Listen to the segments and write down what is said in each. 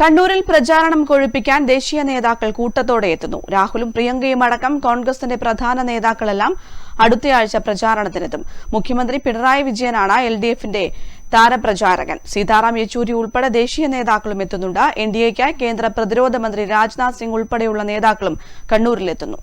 കണ്ണൂരിൽ പ്രചാരണം കൊഴുപ്പിക്കാൻ ദേശീയ നേതാക്കൾ കൂട്ടത്തോടെ എത്തുന്നു. രാഹുലും പ്രിയങ്കയും അടക്കം കോൺഗ്രസിന്റെ പ്രധാന നേതാക്കളെല്ലാം അടുത്തയാഴ്ച പ്രചാരണത്തിനെത്തും. മുഖ്യമന്ത്രി പിണറായി വിജയനാണ് എൽ ഡി എഫിന്റെ താരപ്രചാരകൻ. സീതാറാം യെച്ചൂരി ഉൾപ്പെടെ ദേശീയ നേതാക്കളും എത്തുന്നുണ്ട്. എൻ ഡി എക്കായി കേന്ദ്ര പ്രതിരോധ മന്ത്രി രാജ്നാഥ് സിംഗ് ഉൾപ്പെടെയുള്ള നേതാക്കളും കണ്ണൂരിലെത്തുന്നു.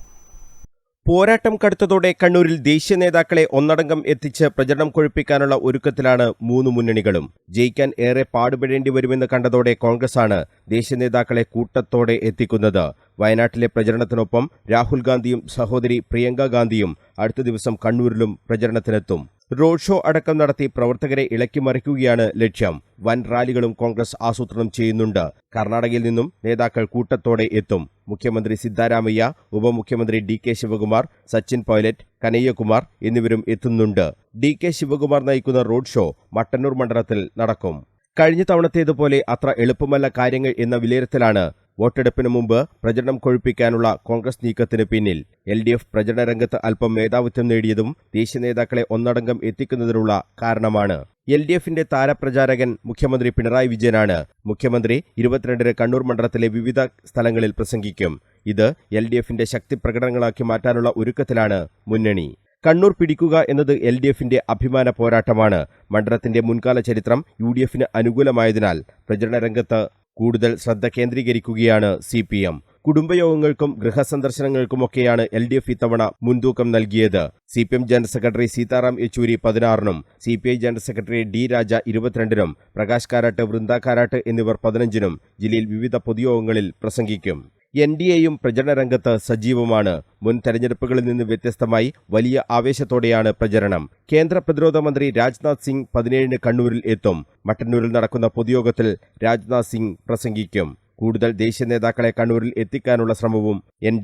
പോരാട്ടം കടുത്തതോടെ കണ്ണൂരിൽ ദേശീയ നേതാക്കളെ ഒന്നടങ്കം എത്തിച്ച് പ്രചരണം കൊഴുപ്പിക്കാനുള്ള ഒരുക്കത്തിലാണ് മൂന്ന് മുന്നണികളും. ജയിക്കാൻ ഏറെ പാടുപെടേണ്ടി വരുമെന്ന് കണ്ടതോടെ കോൺഗ്രസാണ് ദേശീയ നേതാക്കളെ കൂട്ടത്തോടെ എത്തിക്കുന്നത്. വയനാട്ടിലെ പ്രചരണത്തിനൊപ്പം രാഹുൽ ഗാന്ധിയും സഹോദരി പ്രിയങ്ക ഗാന്ധിയും അടുത്ത ദിവസം കണ്ണൂരിലും പ്രചരണത്തിനെത്തും. റോഡ് ഷോ അടക്കം നടത്തി പ്രവർത്തകരെ ഇളക്കിമറിക്കുകയാണ് ലക്ഷ്യം. വൻ റാലികളും കോൺഗ്രസ് ആസൂത്രണം ചെയ്യുന്നുണ്ട്. കർണാടകയിൽ നിന്നും നേതാക്കൾ കൂട്ടത്തോടെ എത്തും. മുഖ്യമന്ത്രി സിദ്ധാരാമയ്യ ഉപമുഖ്യമന്ത്രി ഡി കെ ശിവകുമാർ സച്ചിൻ പൈലറ്റ് കനയ്യകുമാർ എന്നിവരും എത്തുന്നുണ്ട്. ഡി കെ ശിവകുമാർ നയിക്കുന്ന റോഡ് ഷോ മട്ടന്നൂർ മണ്ഡലത്തിൽ നടക്കും. കഴിഞ്ഞ തവണത്തേതുപോലെ അത്ര എളുപ്പമല്ല കാര്യങ്ങൾ എന്ന വിലയിരുത്തലാണ് വോട്ടെടുപ്പിന് മുമ്പ് പ്രചരണം കൊഴുപ്പിക്കാനുള്ള കോൺഗ്രസ് നീക്കത്തിന് പിന്നിൽ എൽ ഡി എഫ് പ്രചരണ രംഗത്ത് അല്പം മേധാവിത്വം നേടിയതും ദേശീയ നേതാക്കളെ ഒന്നടങ്കം എത്തിക്കുന്നതിനുള്ള കാരണമാണ്. എൽ ഡി എഫിന്റെ താരപ്രചാരകൻ മുഖ്യമന്ത്രി പിണറായി വിജയനാണ്. മുഖ്യമന്ത്രി ഇരുപത്തിരണ്ടിന് കണ്ണൂർ മണ്ഡലത്തിലെ വിവിധ സ്ഥലങ്ങളിൽ പ്രസംഗിക്കും. ഇത് എൽ ഡി എഫിന്റെ ശക്തി പ്രകടനങ്ങളാക്കി മാറ്റാനുള്ള ഒരുക്കത്തിലാണ് മുന്നണി. കണ്ണൂർ പിടിക്കുക എന്നത് എൽ ഡി എഫിന്റെ അഭിമാന പോരാട്ടമാണ്. മണ്ഡലത്തിന്റെ മുൻകാല ചരിത്രം യു ഡി എഫിന് അനുകൂലമായതിനാൽ പ്രചരണ രംഗത്ത് കൂടുതൽ ശ്രദ്ധ കേന്ദ്രീകരിക്കുകയാണ് സി പി എം. കുടുംബയോഗങ്ങൾക്കും ഗൃഹസന്ദർശനങ്ങൾക്കുമൊക്കെയാണ് എൽ ഡി എഫ് ഇത്തവണ മുൻതൂക്കം നൽകിയത്. C P M general secretary Sitaram Yechury പതിനാറിനും C P I general secretary D Raja ഇരുപത്തിരണ്ടിനും Prakash Karat Brinda Karat എന്നിവർ പതിനഞ്ചിനും ജില്ലയിൽ വിവിധ പൊതുയോഗങ്ങളിൽ പ്രസംഗിക്കും. എൻ ഡി എയും പ്രചരണ രംഗത്ത് സജീവമാണ്. മുൻ തെരഞ്ഞെടുപ്പുകളിൽ നിന്ന് വ്യത്യസ്തമായി വലിയ ആവേശത്തോടെയാണ് പ്രചരണം. കേന്ദ്ര പ്രതിരോധ മന്ത്രി രാജ്നാഥ് സിംഗ് പതിനേഴിന് കണ്ണൂരിൽ എത്തും. മട്ടന്നൂരിൽ നടക്കുന്ന പൊതുയോഗത്തിൽ രാജ്നാഥ് സിംഗ് പ്രസംഗിക്കും. കൂടുതൽ ദേശീയ നേതാക്കളെ കണ്ണൂരിൽ എത്തിക്കാനുള്ള ശ്രമവും എൻ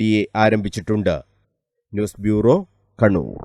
ആരംഭിച്ചിട്ടുണ്ട്. News bureau Kannur.